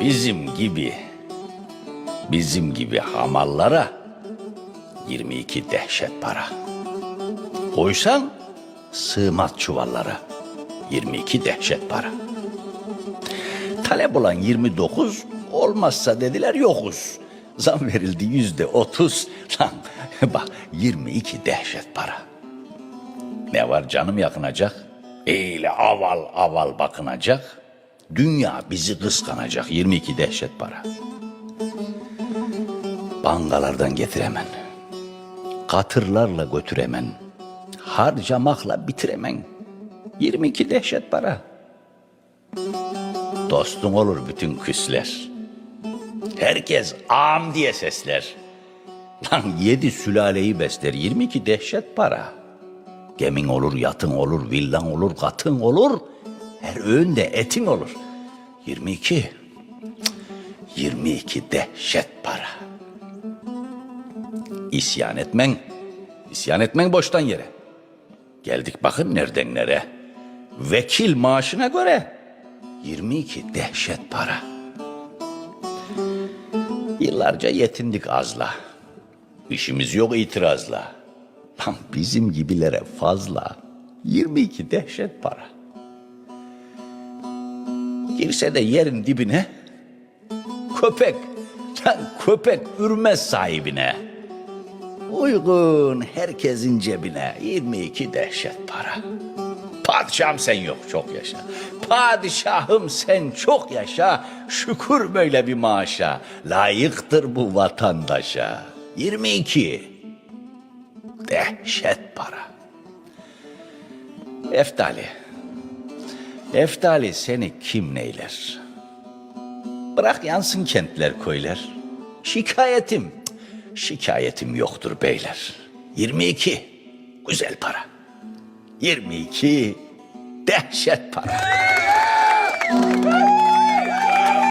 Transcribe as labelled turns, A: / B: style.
A: Bizim gibi bizim gibi hamallara 22 dehşet para. Koysan sığmaz çuvallara 22 dehşet para. Talep olan 29 olmazsa dediler yokuz. Zam verildi yüzde otuz. Lan bak 22 dehşet para. Ne var canım yakınacak? Eyle aval aval bakınacak. Dünya bizi kıskanacak 22 dehşet para. Bangalardan getiremen. Katırlarla götüremen. Harcamakla bitiremen. 22 dehşet para. Dostun olur bütün küsler. Herkes am diye sesler. Lan yedi sülaleyi besler 22 dehşet para. Gemin olur, yatın olur, villan olur, katın olur. Her öğünde etin olur. 22. Cık, 22 dehşet para. İsyan etmen, isyan etmen boştan yere. Geldik bakın nereden nere. Vekil maaşına göre 22 dehşet para. Yıllarca yetindik azla. İşimiz yok itirazla. Lan bizim gibilere fazla. 22 dehşet para. Girse de yerin dibine köpek, lan köpek ürmez sahibine. Uygun herkesin cebine 22 dehşet para. Padişahım sen yok çok yaşa. Padişahım sen çok yaşa. Şükür böyle bir maaşa. Layıktır bu vatandaşa. 22. Dehşet para. Eftali. Eftali seni kim neyler? Bırak yansın kentler köyler. Şikayetim, şikayetim yoktur beyler. 22. Güzel para. 22 dehşet para.